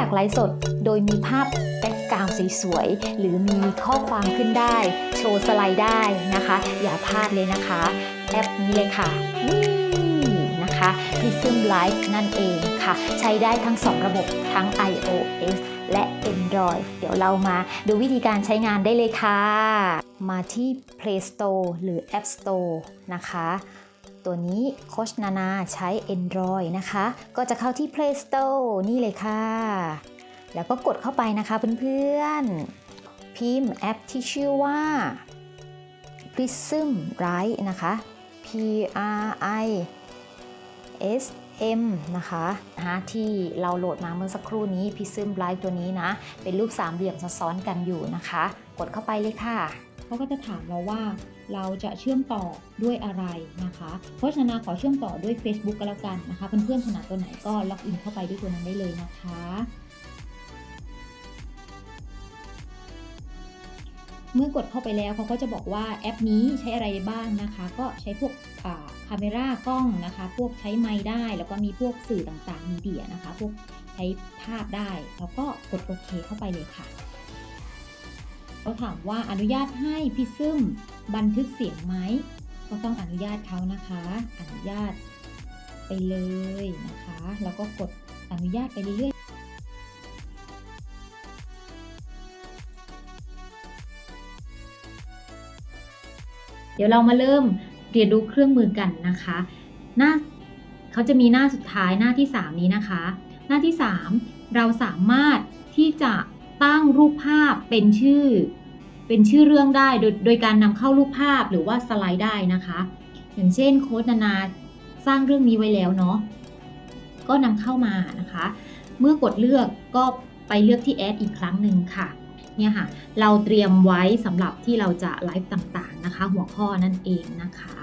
อยากไลฟ์สด โดยมีภาพแบ็กกราวด์สวยๆ หรือมีข้อความขึ้นได้ โชว์สไลด์ได้นะคะ อย่าพลาดเลยนะคะ แอปนี้เลยค่ะ นี่นะคะ Prism Live นั่นเองค่ะ ใช้ได้ทั้ง 2 ระบบทั้ง iOS และ Android เดี๋ยวเรามาดูวิธีการใช้งานได้เลยค่ะ มาที่ Play Store หรือ App Store นะคะ ตัวนี้โคชนานาใช้ Android นะคะ ก็จะเข้าที่ Play Store นี่เลยค่ะ แล้วก็กดเข้าไปนะคะเพื่อนๆ พิมพ์แอปที่ชื่อว่า Prism Light นะคะ P R I S M นะคะนะที่เราโหลดมาเมื่อสักครู่นี้ Prism Light ตัวนี้นะ เป็นรูปสามเหลี่ยมซ้อนกันอยู่นะคะ กดเข้าไปเลยค่ะ เขาก็จะถามเราว่า เราจะเชื่อมต่อด้วยอะไรนะคะ เพราะฉะนั้นขอเชื่อมต่อด้วย Facebook ก็แล้วกันนะคะ เพื่อนๆถนัดตัวไหนก็ล็อกอินเข้าไปด้วยตัวนั้นได้เลยนะคะเมื่อกดเข้าไปแล้วเขาก็จะบอกว่าแอปนี้ใช้อะไรบ้างนะคะ ก็ใช้พวกคาเมรากล้องนะคะ พวกใช้ไมค์ได้ แล้วก็มีพวกสื่อต่างๆมีเดียนะคะ พวกใช้ภาพได้ แล้วก็กดโอเคเข้าไปเลยค่ะเขาถามว่าอนุญาตให้พี่ซึม บันทึกเสียงไหมก็ต้องอนุญาตเขานะคะ อนุญาตไปเลยนะคะ แล้วก็กดอนุญาตไปเรื่อยๆ เดี๋ยวเรามาเริ่มเรียนรู้เครื่องมือกันนะคะ หน้าเขาจะมีหน้าสุดท้ายหน้าที่ 3 นี้นะคะ หน้าที่ 3 เราสามารถที่จะตั้งรูปภาพเป็นชื่อ เป็นชื่อเรื่องได้โดยโดยการนำเข้ารูปภาพหรือว่าสไลด์ได้นะคะ อย่างเช่นโค้ดนานาสร้างเรื่องนี้ไว้แล้วเนาะก็นำเข้ามานะคะ เมื่อกดเลือกก็ไปเลือกที่แอดอีกครั้งหนึ่งค่ะเนี่ยค่ะ เราเตรียมไว้สำหรับที่เราจะไลฟ์ต่างๆนะคะ หัวข้อนั่นเองนะคะ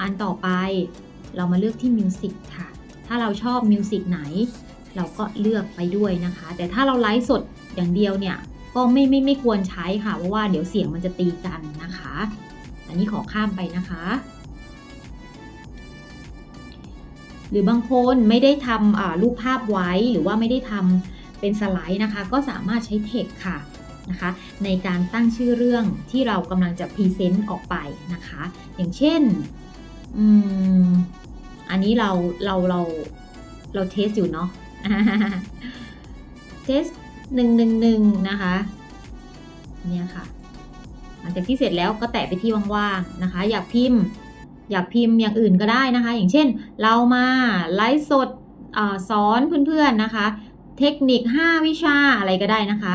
อันต่อไปเรามาเลือกที่มิวสิกค่ะ ถ้าเราชอบมิวสิกไหน เราก็เลือกไปด้วยนะคะ แต่ถ้าเราไลฟ์สดอย่างเดียวเนี่ย ก็ไม่ไม่ไม่ควรใช้ค่ะเพราะว่าเดี๋ยวเสียงมันจะตีกันนะคะ อันนี้ขอข้ามไปนะคะ หรือบางคนไม่ได้ทำรูปภาพไว้หรือว่าไม่ได้ทำเป็นสไลด์นะคะ ก็สามารถใช้เทคค่ะนะคะในการตั้งชื่อเรื่องที่เรากำลังจะพรีเซนต์ออกไปนะคะ อย่างเช่นออันนี้เราเราเราเราเทสอยู่เนาะเทส หนึ่งหนึ่งหนึ่งนะคะเนี่ยค่ะ หลังจากที่เสร็จแล้วก็แตะไปที่ว่างๆนะคะ อยากพิมพ์ อยากพิมพ์อย่างอื่นก็ได้นะคะ อย่างเช่น เรามาไลฟ์สดอสอนเพื่อนๆนะคะ เทคนิค 5 วิชาอะไรก็ได้นะคะ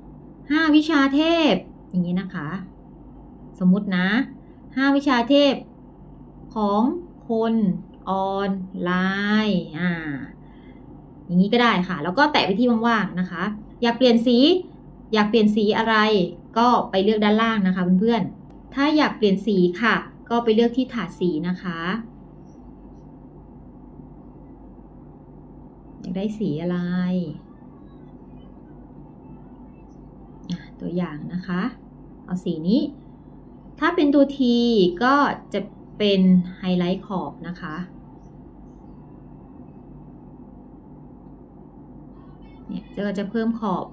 5 วิชาเทพอย่างนี้นะคะ สมมุตินะ 5 วิชาเทพของคนออนไลน์อ่า อย่างนี้ก็ได้ค่ะ แล้วก็แตะไปที่ว่างๆนะคะ อยากเปลี่ยนสี อยากเปลี่ยนสีอะไร ก็ไปเลือกด้านล่างนะคะเพื่อนๆ ถ้าอยากเปลี่ยนสีค่ะ ก็ไปเลือกที่ถาดสีนะคะอยากได้สีอะไรตัวอย่างนะคะ เอาสีนี้ ถ้าเป็นตัว T ก็จะเป็นไฮไลท์ขอบนะคะ เนี่ยจะจะเพิ่มขอบ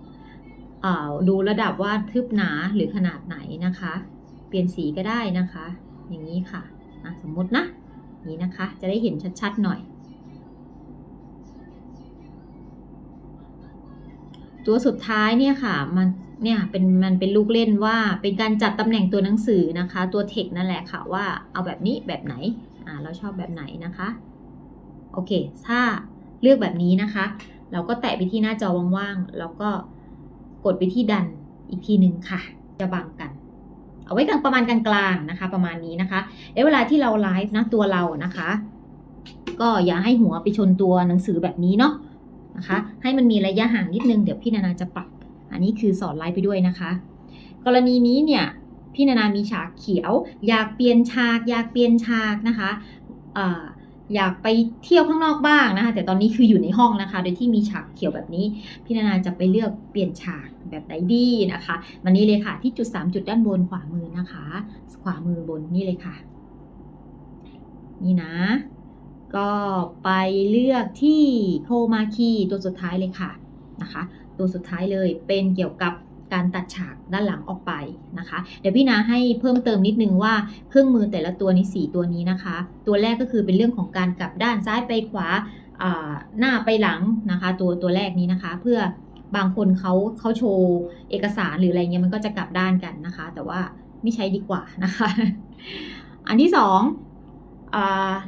อดูระดับว่าทึบหนาหรือขนาดไหนนะคะ เปลี่ยนสีก็ได้นะคะ อย่างนี้ค่ะะสมมตินะนี้นะคะ จะได้เห็นชัดๆหน่อย ตัวสุดท้ายเนี่ยค่ะมันเนี่ยเป็นมันเป็นลูกเล่นว่าเป็นการจัดตำแหน่งตัวหนังสือนะคะ ตัวเทคนั่นแหละค่ะว่าเอาแบบนี้แบบไหนอ่าเราชอบแบบไหนนะคะ โอเค ถ้าเลือกแบบนี้นะคะ เราก็แตะไปที่หน้าจอว่างๆ แล้วก็กดไปที่ดันอีกทีหนึ่งค่ะ จะบังกัน เอาไว้กลางประมาณกลางๆนะคะ ประมาณนี้นะคะเอเวลาที่เราไลฟ์นะตัวเรานะคะ ก็อย่าให้หัวไปชนตัวหนังสือแบบนี้เนาะนะคะ ให้มันมีระยะห่างนิดนึงเดี๋ยวพี่นานาจะปรับ อันนี้คือสอนไลฟ์ไปด้วยนะคะ กรณีนี้เนี่ยพี่นานามีฉากเขียว อยากเปลี่ยนฉาก อยากเปลี่ยนฉากนะคะอ่า อยากไปเที่ยวข้างนอกบ้างนะคะ แต่ตอนนี้คืออยู่ในห้องนะคะ โดยที่มีฉากเขียวแบบนี้ พี่นานาจะไปเลือกเปลี่ยนฉากแบบไหนดีนะคะวันนี้เลยค่ะ ที่จุด 3 จุดด้านบนขวามือนะคะ ขวามือบนนี่เลยค่ะ นี่นะกก็ไปเลือกที่โคมาคีตัวสุดท้ายเลยค่ะนะคะ ตัวสุดท้ายเลยเป็นเกี่ยวกับ การตัดฉากด้านหลังออกไปนะคะ เดี๋ยวพี่นาให้เพิ่มเติมนิดนึงว่าเครื่องมือแต่ละตัวนี้สีตัวนี้นะคะ ตัวแรกก็คือเป็นเรื่องของการกลับด้านซ้ายไปขวาอ่าหน้าไปหลังนะคะ ตัวตัวแรกนี้นะคะ เพื่อบางคนเขาเขาโชว์เอกสารหรืออะไรเงี้ยมันก็จะกลับด้านกันนะคะ แต่ว่าไม่ใช้ดีกว่านะคะ อันที่สอง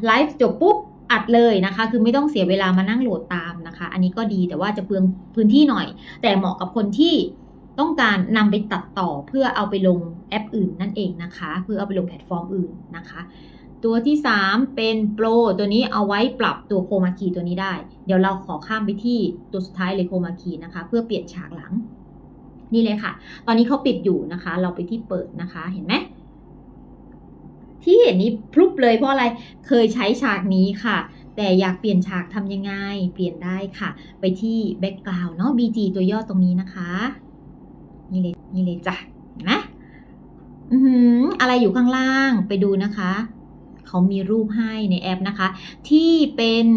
ไลฟ์จบปุ๊บอัดเลยนะคะ คือไม่ต้องเสียเวลามานั่งโหลดตามนะคะ อันนี้ก็ดีแต่ว่าจะเปลืองพื้นที่หน่อย แต่เหมาะกับคนที่ ต้องการนำไปตัดต่อเพื่อเอาไปลงแอปอื่นนั่นเองนะคะ เพื่อเอาไปลงแพลตฟอร์มอื่นนะคะ ตัวที่ 3 เป็นโปรตัวนี้เอาไว้ปรับตัวโคมาคีตัวนี้ได้ เดี๋ยวเราขอข้ามไปที่ตัวสุดท้ายเลยโคมาคีนะคะ เพื่อเปลี่ยนฉากหลัง นี่เลยค่ะ ตอนนี้เขาปิดอยู่นะคะ เราไปที่เปิดนะคะเห็นไหมที่เห็นนี้พลุบเลยเพราะอะไรเคยใช้ฉากนี้ค่ะแต่อยากเปลี่ยนฉากทำยังไง เปลี่ยนได้ค่ะ ไปที่แบ็กกราวน์เนาะ BG ตัวย่อตรงนี้นะคะ นี่เลยนี่เลยจ้ะนไหมอือหืออะไรอยู่ข้างล่างไปดูนะคะ เขามีรูปให้ในแอปนะคะ ที่เป็น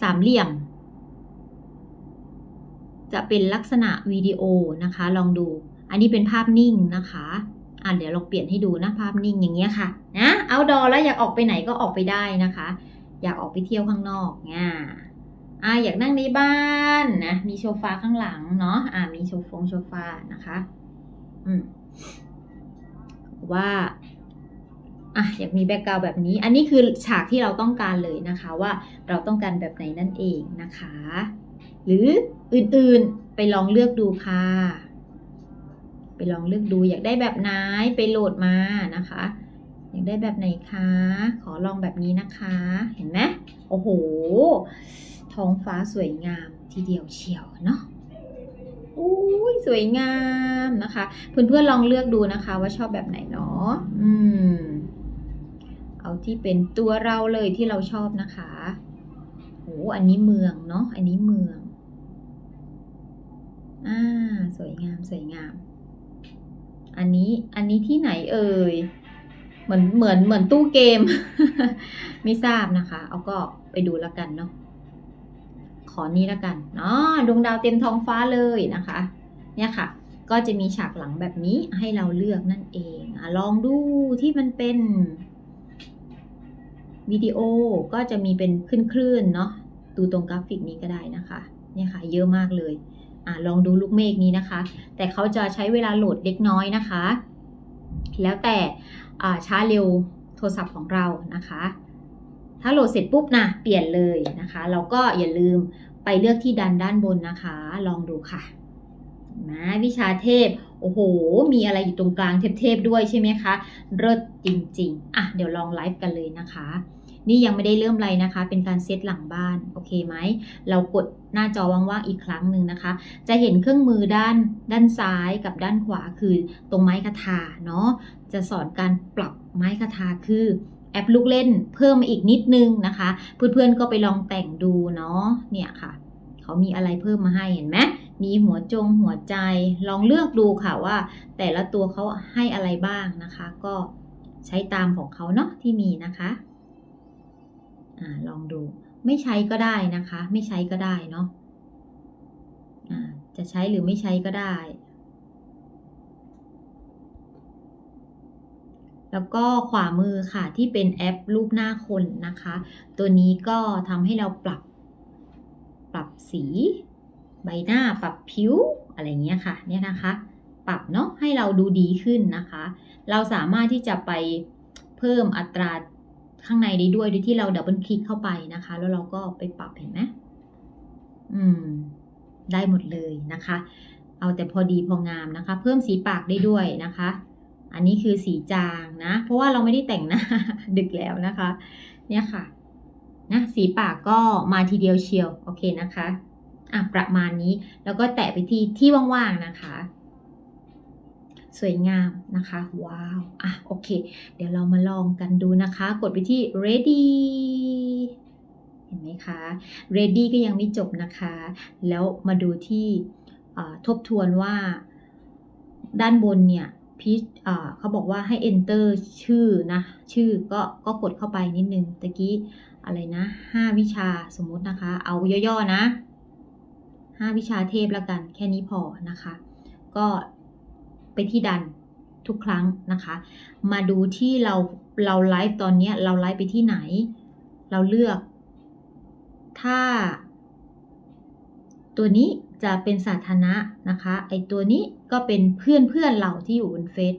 สามเหลี่ยม จะเป็นลักษณะวิดีโอนะคะ ลองดู อันนี้เป็นภาพนิ่งนะคะอะเดี๋ยวลองเปลี่ยนให้ดูนะภาพนิ่งอย่างเงี้ยค่ะนะเอาดอแล้วอยากออกไปไหนก็ออกไปได้นะคะ อยากออกไปเที่ยวข้างนอกง่า อะอยากนั่งในบ้านนะมีโซฟาข้างหลังเนาะอะมีโซฟงโซฟานะคะอืมว่าอะอยากมีแบ็กกราวแบบนี้ อันนี้คือฉากที่เราต้องการเลยนะคะว่าเราต้องการแบบไหนนั่นเองนะคะ หรืออื่นๆไปลองเลือกดูค่ะ ไปลองเลือกดูอยากได้แบบไหนไปโหลดมานะคะ อยากได้แบบไหนคะ ขอลองแบบนี้นะคะ เห็นไหมโอ้โห ท้องฟ้าสวยงามทีเดียวเชียวเนาะอุ้ยสวยงามนะคะ เพื่อนๆลองเลือกดูนะคะว่าชอบแบบไหนเนาะอืม เอาที่เป็นตัวเราเลยที่เราชอบนะคะโอ้อันนี้เมืองเนาะอันนี้เมืองอ่าสวยงามสวยงาม อันนี้อันนี้ที่ไหนเอ่ยเหมือนเหมือนเหมือนตู้เกม ไม่ทราบนะคะ เอาก็ไปดูแล้วกันเนาะ อนี้แล้วกันเนาะดวงดาวเต็มท้องฟ้าเลยนะคะ เนี่ยค่ะ ก็จะมีฉากหลังแบบนี้ให้เราเลือกนั่นเองอลองดูที่มันเป็นวิดีโอก็จะมีเป็นขึ้นคลื่นๆเนาะดูตรงกราฟิกนี้ก็ได้นะคะ เนี่ยค่ะ เยอะมากเลยอะลองดูลูกเมฆนี้นะคะ แต่เขาจะใช้เวลาโหลดเล็กน้อยนะคะ แล้วแต่อ่าช้าเร็วโทรศัพท์ของเรานะคะ ถ้าโหลดเสร็จปุ๊บนะเปลี่ยนเลยนะคะ เราก็อย่าลืม ไปเลือกที่ดันด้านบนนะคะ ลองดูค่ะนะวิชาเทพ โอ้โห มีอะไรอยู่ตรงกลางเทพๆด้วยใช่ไหมคะเลิศจริง ๆ อะ เดี๋ยวลองไลฟ์กันเลยนะคะ นี่ยังไม่ได้เริ่มอะไรนะคะ เป็นการเซตหลังบ้าน โอเคไหม เรากดหน้าจอว่างๆอีกครั้งหนึ่งนะคะ จะเห็นเครื่องมือด้านด้านซ้ายกับด้านขวาคือตรงไม้คาถาเนาะ จะสอนการปรับไม้คาถาคือ แอปลูกเล่นเพิ่มมาอีกนิดนึงนะคะ เพื่อนๆก็ไปลองแต่งดูเนาะเนี่ยค่ะเขามีอะไรเพิ่มมาให้เห็นไหมมีหัวจงหัวใจลองเลือกดูค่ะว่า แต่ละตัวเขาให้อะไรบ้างนะคะ ก็ใช้ตามของเขาเนาะที่มีนะคะอ่าลองดูไม่ใช้ก็ได้นะคะ ไม่ใช้ก็ได้เนาะอ่าจะใช้หรือไม่ใช้ก็ได้ แล้วก็ขวามือค่ะที่เป็นแอปรูปหน้าคนนะคะ ตัวนี้ก็ทำให้เราปรับปรับสี ใบหน้าปรับผิวอะไรเงี้ยค่ะเนี่ยนะคะ ปรับเนาะให้เราดูดีขึ้นนะคะ เราสามารถที่จะไปเพิ่มอัตราข้างในได้ด้วยโดยที่เราดับเบิลคลิกเข้าไปนะคะ แล้วเราก็ไปปรับเห็นไหมอืม ได้หมดเลยนะคะ เอาแต่พอดีพองามนะคะ เพิ่มสีปากได้ด้วยนะคะ อันนี้คือสีจางนะ เพราะว่าเราไม่ได้แต่งหน้าดึกแล้วนะคะ เนี่ยค่ะนะสีปากก็มาทีเดียวเชียวโอเคนะคะอะประมาณนี้แล้วก็แตะไปที่ที่ว่างๆนะคะ สวยงามนะคะ ว้าวอะโอเค เดี๋ยวเรามาลองกันดูนะคะ กดไปที่ ready เห็นไหมคะ ready ก็ยังไม่จบนะคะ แล้วมาดูที่อ่าทบทวนว่าด้านบนเนี่ย พีชเขาบอกว่าให้ enter ชื่อนะ ชื่อก็ก็กดเข้าไปนิดนึงตะกี้อะไรนะห้าวิชาสมมุตินะคะ เอาย่อๆนะห้าวิชาเทพแล้วกัน แค่นี้พอนะคะ ก็ไปที่ดันทุกครั้งนะคะ มาดูที่เราเราไลฟ์ตอนนี้เราไลฟ์ไปที่ไหน เราเลือก ถ้า ตัวนี้ จะเป็นสาธารณะนะคะ ไอตัวนี้ก็เป็นเพื่อนเพื่อนเราที่อยู่บนเฟซ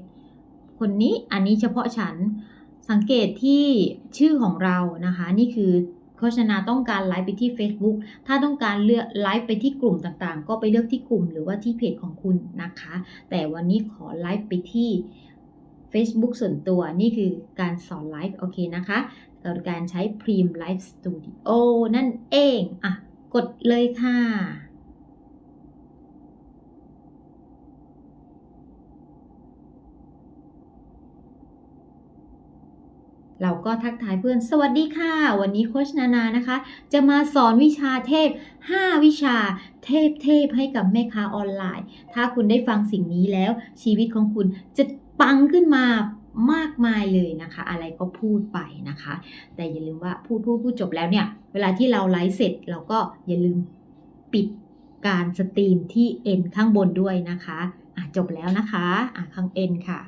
คนนี้อันนี้เฉพาะฉันสังเกตที่ชื่อของเรานะคะ นี่คือโฆษณาต้องการไลฟ์ไปที่ Facebook ถ้าต้องการเลือกไลฟ์ไปที่กลุ่มต่างๆ ก็ไปเลือกที่กลุ่มหรือว่าที่เพจของคุณนะคะ แต่วันนี้ขอไลฟ์ไปที่ Facebook ส่วนตัวนี่คือการสอนไลฟ์โอเคนะคะกับการใช้ Prim Live Studio นั่นเอง อะ กดเลยค่ะ เราก็ทักทายเพื่อนสวัสดีค่ะ วันนี้โคชนานานะคะ จะมาสอนวิชาเทพ 5 วิชาเทพเทพให้กับแม่ค้าออนไลน์ ถ้าคุณได้ฟังสิ่งนี้แล้ว ชีวิตของคุณจะปังขึ้นมามากมายเลยนะคะ อะไรก็พูดไปนะคะ แต่อย่าลืมว่าพูดพูดพูดจบแล้วเนี่ย เวลาที่เราไลฟ์เสร็จเราก็อย่าลืมปิดการสตรีมที่เอ็นข้างบนด้วยนะคะอะจบแล้วนะคะอะข้างเอ็นค่ะ